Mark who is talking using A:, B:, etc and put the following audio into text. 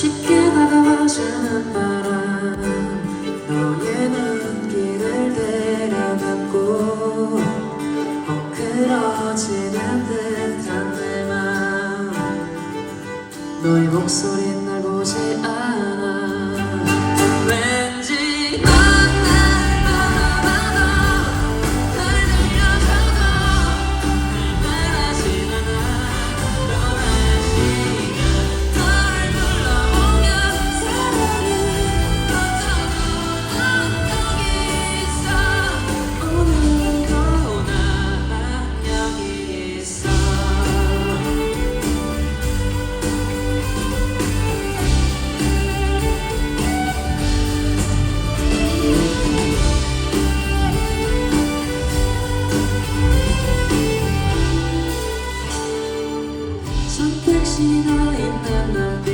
A: 스치는 바람 너의 눈길을 데려갔고 헝클어지는 듯한 내 마음. 너의 목소리 Sina in the night.